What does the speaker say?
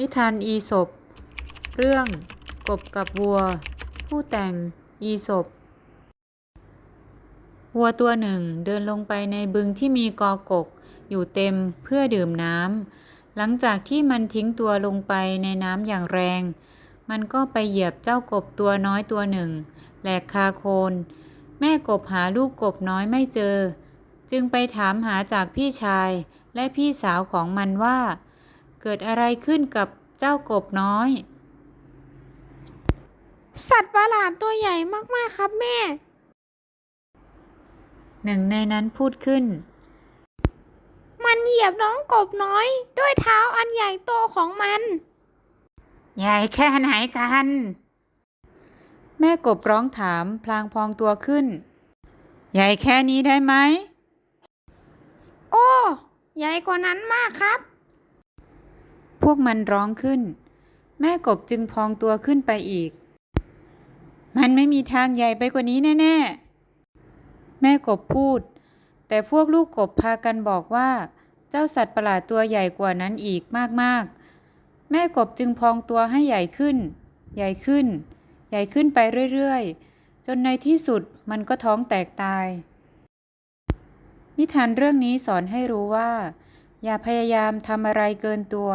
นิทานอีสบเรื่องกบกับวัว ผู้แต่งอีสบวัวตัวหนึ่งเดินลงไปในบึงที่มีกอกก อยู่เต็มเพื่อดื่มน้ำหลังจากที่มันทิ้งตัวลงไปในน้ำอย่างแรง มันก็ไปเหยียบเจ้ากบตัวน้อยตัวหนึ่งแหลกคาโคน แม่กบหาลูกกบน้อยไม่เจอ จึงไปถามหาจากพี่ชายและพี่สาวของมันว่า เกิดอะไรขึ้นกับเจ้ากบน้อย สัตว์ประหลาดตัวใหญ่มากๆครับแม่ หนึ่งในนั้นพูดขึ้น มันเหยียบน้องกบน้อย ด้วยเท้าอันใหญ่โตของมัน ใหญ่แค่ไหนกัน แม่กบร้องถามพลางพองตัวขึ้น ใหญ่แค่นี้ได้ไหม โอ้ ใหญ่กว่านั้นมากครับพ วกมันร้องขึ้น แม่กบจึงพองตัวขึ้นไปอีก มันไม่มีทางใหญ่ไปกว่านี้แน่ๆ แม่กบพูด แต่พวกลูกกบพากันบอกว่า เจ้าสัตว์ประหลาดตัวใหญ่กว่านั้นอีกมากๆ แม่กบจึงพองตัวให้ใหญ่ขึ้น ใหญ่ขึ้น ใหญ่ขึ้นไปเรื่อยๆ จนในที่สุดมันก็ท้องแตกตาย นิทานเรื่องนี้สอนให้รู้ว่าอย่าพยายามทำอะไรเกินตัว